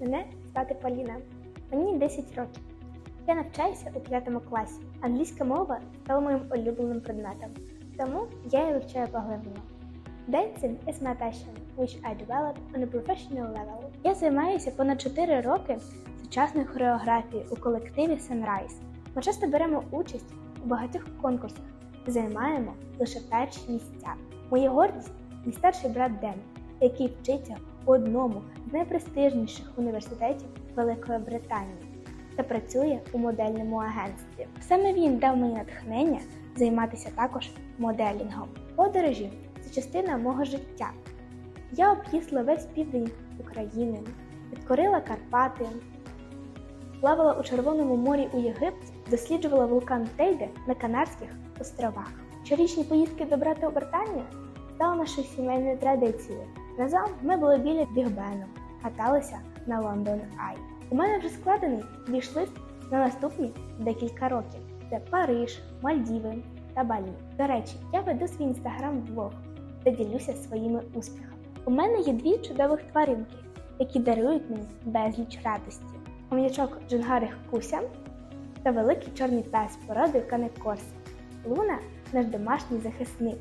Мене звати Поліна. Мені 10 років. Я навчаюся у 5 класі. Англійська мова стала моїм улюбленим предметом, тому я її вивчаю поглиблено. Dancing is my passion, which I developed on a professional level. Я займаюся понад 4 роки сучасною хореографією у колективі Sunrise. Ми часто беремо участь у багатьох конкурсах і займаємо лише перші місця. Моя гордість мій старший брат Ден, який вчиться одному з найпрестижніших університетів Великої Британії та працює у модельному агентстві. Саме він дав мені натхнення займатися також моделінгом. Подорожі це частина мого життя. Я об'їздила весь південь України, підкорила Карпати, плавала у Червоному морі у Єгипті, досліджувала вулкан Тейде на Канарських островах. Щорічні поїздки до брата у Британію стали нашою сімейною традицією. Разом ми були біля Бігбену, каталися на Лондон Ай. У мене вже складений віш-лист на наступні декілька років. Це Париж, Мальдіви та Балі. До речі, я веду свій інстаграм вдвох та ділюся своїми успіхами. У мене є дві чудових тваринки, які дарують мені безліч радості. Хом'ячок Джунгарих Куся та великий чорний пес породи Канекорс. Луна наш домашній захисник.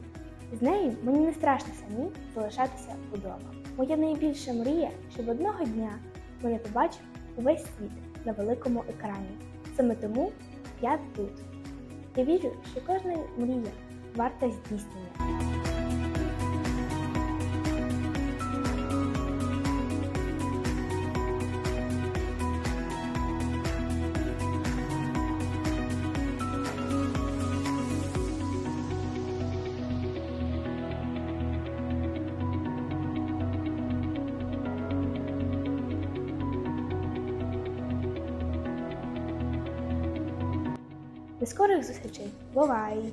З нею мені не страшно самі залишатися вдома. Моя найбільша мрія, щоб одного дня мене побачив увесь світ на великому екрані. Саме тому я тут. Я вірю, що кожна мрія варта здійснення. До скорих зустрічей! Бувай!